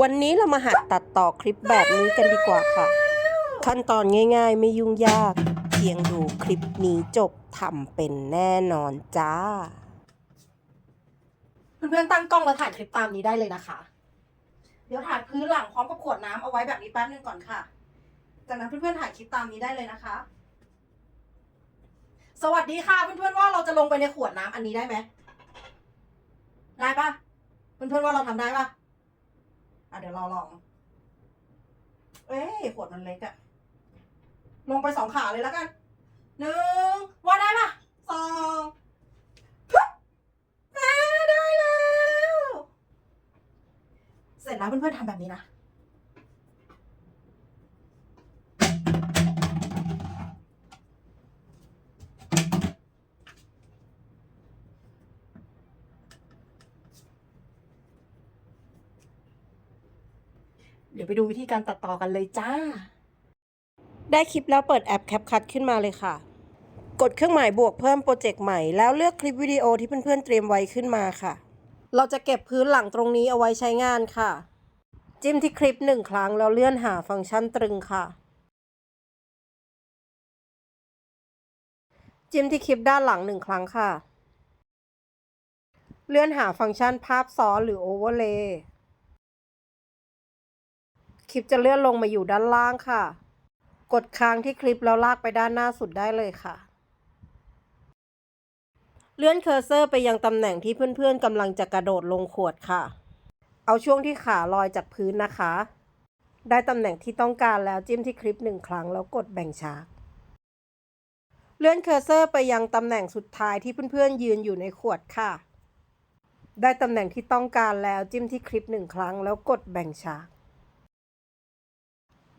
วันนี้เรามาหัดตัดต่อคลิปแบบนี้กันดีกว่าค่ะ ขั้นตอนง่ายๆ ไม่ยุ่งยาก เพียงดูคลิปนี้จบทำเป็นแน่นอนจ้า เพื่อนๆตั้งกล้องแล้วถ่ายคลิปตามนี้ได้เลยนะคะ เดี๋ยวถ่ายพื้นหลังพร้อมกับขวดน้ำเอาไว้แบบนี้แป๊บนึงก่อนค่ะ จากนั้นเพื่อนๆถ่ายคลิปตามนี้ได้เลยนะคะ สวัสดีค่ะ เพื่อนๆว่าเราจะลงไปในขวดน้ำอันนี้ได้ไหมได้ปะเพื่อนๆว่าเราทำได้ปะ อะเดี๋ยวเราลอง เอ้ยขวดมันเล็กอะลงไปสองขาเลยแล้วกันหนึ่งว่าได้ปะสองปึ๊บได้แล้ว เสร็จแล้วเพื่อนๆทำแบบนี้นะ เดี๋ยวไปดูวิธีการตัดต่อกันเลยจ้า ได้คลิปแล้วเปิดแอป CapCut ขึ้นมาเลยค่ะ กดเครื่องหมายบวกเพิ่มโปรเจกต์ใหม่แล้วเลือกคลิปวิดีโอที่เพื่อนๆเตรียมไว้ขึ้นมาค่ะ เราจะเก็บพื้นหลังตรงนี้เอาไว้ใช้งานค่ะ จิ้มที่คลิปหนึ่งครั้งแล้วเลื่อนหาฟังก์ชันตรึงค่ะ จิ้มที่คลิปด้านหลังหนึ่งครั้งค่ะ เลื่อนหาฟังก์ชันภาพซ้อนหรือโอเวอร์เลย์ คลิปจะเลื่อนลงมาอยู่ด้านล่างค่ะ กดค้างที่คลิปแล้วลากไปด้านหน้าสุดได้เลยค่ะ เลื่อนเคอร์เซอร์ไปยังตำแหน่งที่เพื่อนๆกำลังจะกระโดดลงขวดค่ะ เอาช่วงที่ขาลอยจากพื้นนะคะ ได้ตำแหน่งที่ต้องการแล้วจิ้มที่คลิปหนึ่งครั้งแล้วกดแบ่งฉากเลื่อนเคอร์เซอร์ไปยังตำแหน่งสุดท้ายที่เพื่อนๆยืนอยู่ในขวดค่ะ ได้ตำแหน่งที่ต้องการแล้วจิ้มที่คลิปหนึ่งครั้งแล้วกดแบ่งฉาก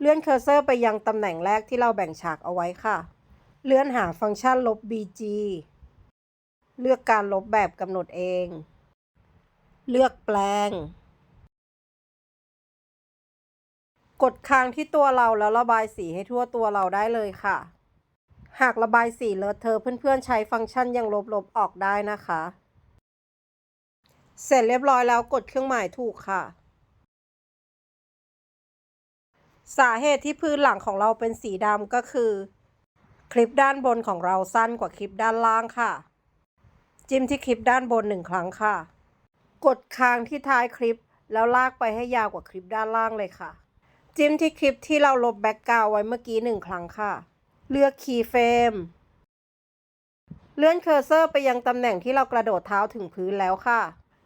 เลื่อนเคอร์เซอร์ไปยังตำแหน่งแรกที่เราแบ่งฉากเอาไว้ค่ะ เลื่อนหาฟังก์ชันลบ BG เลือกการลบแบบกำหนดเอง เลือกแปลง กดค้างที่ตัวเราแล้วระบายสีให้ทั่วตัวเราได้เลยค่ะ หากระบายสีเลอะเทอะเพื่อนๆใช้ฟังก์ชันยังลบๆออกได้นะคะ เสร็จเรียบร้อยแล้วกดเครื่องหมายถูกค่ะ สาเหตุที่พื้นหลังของเราเป็นสีดำก็คือ คลิปด้านบนของเราสั้นกว่าคลิปด้านล่างค่ะ จิ้มที่คลิปด้านบนหนึ่งครั้งค่ะ กดค้างที่ท้ายคลิปแล้วลากไปให้ยาวกว่าคลิปด้านล่างเลยค่ะ จิ้มที่คลิปที่เราลบแบ็กกราวไว้เมื่อกี้หนึ่งครั้งค่ะ เลือกคีย์เฟรมเลื่อนเคอร์เซอร์ไปยังตำแหน่งที่เรากระโดดเท้าถึงพื้นแล้วค่ะ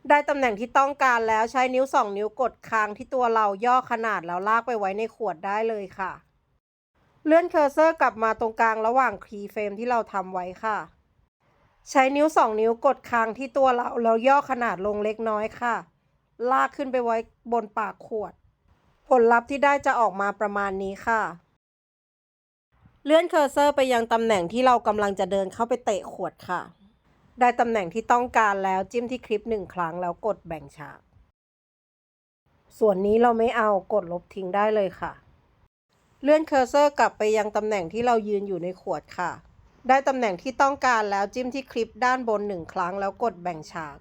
ได้ตำแหน่งที่ต้องการแล้วใช้นิ้ว 2 นิ้วกดค้างที่ตัวเราย่อขนาดแล้วลากไปไว้ในขวดได้เลยค่ะ เลื่อนเคอร์เซอร์กลับมาตรงกลางระหว่างคีเฟรมที่เราทำไว้ค่ะ ใช้นิ้ว 2 นิ้วกดค้างที่ตัวเราแล้วย่อขนาดลงเล็กน้อยค่ะ ลากขึ้นไปไว้บนปากขวด ผลลัพธ์ที่ได้จะออกมาประมาณนี้ค่ะ เลื่อนเคอร์เซอร์ไปยังตำแหน่งที่เรากำลังจะเดินเข้าไปเตะขวดค่ะ ได้ตำแหน่งที่ต้องการแล้วจิ้มที่คลิปหนึ่งครั้งแล้วกดแบ่งฉาก ส่วนนี้เราไม่เอากดลบทิ้งได้เลยค่ะ เลื่อนเคอร์เซอร์กลับไปยังตำแหน่งที่เรายืนอยู่ในขวดค่ะ ได้ตำแหน่งที่ต้องการแล้วจิ้มที่คลิปด้านบนหนึ่งครั้งแล้วกดแบ่งฉาก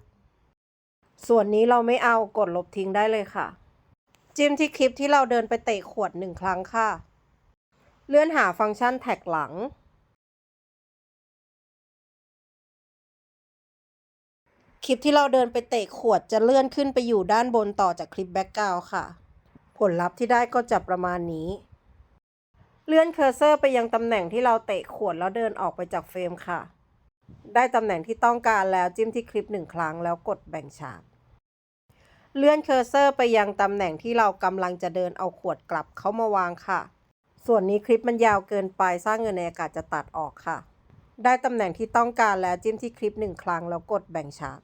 ส่วนนี้เราไม่เอากดลบทิ้งได้เลยค่ะ จิ้มที่คลิปที่เราเดินไปเตะขวดหนึ่งครั้งค่ะ เลื่อนหาฟังก์ชันแท็กหลัง ลิปที่เราเดินไปเตะขวดจะเลื่อนขึ้นไปอยู่ด้านบนต่อจากคลิปแบ็กกราวค่ะ ผลลัพธ์ที่ได้ก็จะประมาณนี้ เลื่อนเคอร์เซอร์ไปยังตำแหน่งที่เราเตะขวดแล้วเดินออกไปจากเฟรมค่ะ ได้ตำแหน่งที่ต้องการแล้วจิ้มที่คลิปหนึ่งครั้งแล้วกดแบ่งฉากเลื่อนเคอร์เซอร์ไปยังตำแหน่งที่เรากำลังจะเดินเอาขวดกลับเข้ามาวางค่ะ ส่วนนี้คลิปมันยาวเกินไปสร้างเงินในอากาศจะตัดออกค่ะ ได้ตำแหน่งที่ต้องการแล้วจิ้มที่คลิปหนึ่งครั้งแล้วกดแบ่งฉาก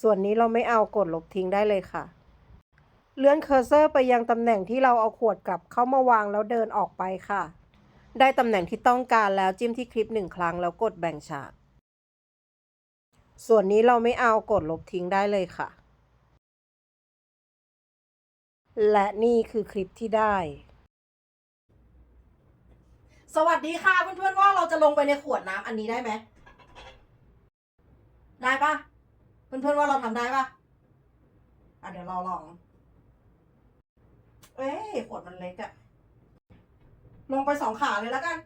ส่วนนี้เราไม่เอากดลบทิ้งได้เลยค่ะ เลื่อนเคอร์เซอร์ไปยังตำแหน่งที่เราเอาขวดกลับเข้ามาวางแล้วเดินออกไปค่ะ ได้ตำแหน่งที่ต้องการแล้วจิ้มที่คลิปหนึ่งครั้งแล้วกดแบ่งฉาก ส่วนนี้เราไม่เอากดลบทิ้งได้เลยค่ะ และนี่คือคลิปที่ได้สวัสดีค่ะเพื่อนๆว่าเราจะลงไปในขวดน้ำอันนี้ได้ไหม ได้ปะ เพื่อนๆว่าเราทำได้ปะอะเดี๋ยวเราลอง เอ้ยขวดมันเล็กอะลงไปสองขาเลยแล้วกัน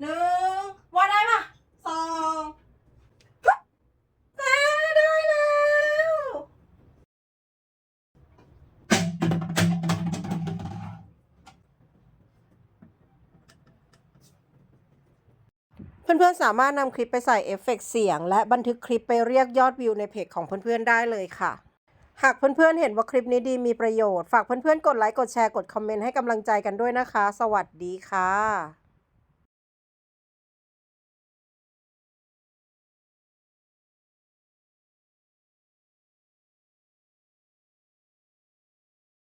หนึ่งว่าได้ปะสอง เพื่อนๆ สามารถนำคลิปไปใส่เอฟเฟกต์เสียง และบันทึกคลิปไปเรียกยอดวิวในเพจของเพื่อนๆ ได้เลยค่ะ หากเพื่อนๆ เห็นว่าคลิปนี้ดีมีประโยชน์ ฝากเพื่อนๆ กดไลค์ กดแชร์ กดคอมเมนต์ให้กำลังใจกันด้วยนะคะ สวัสดีค่ะ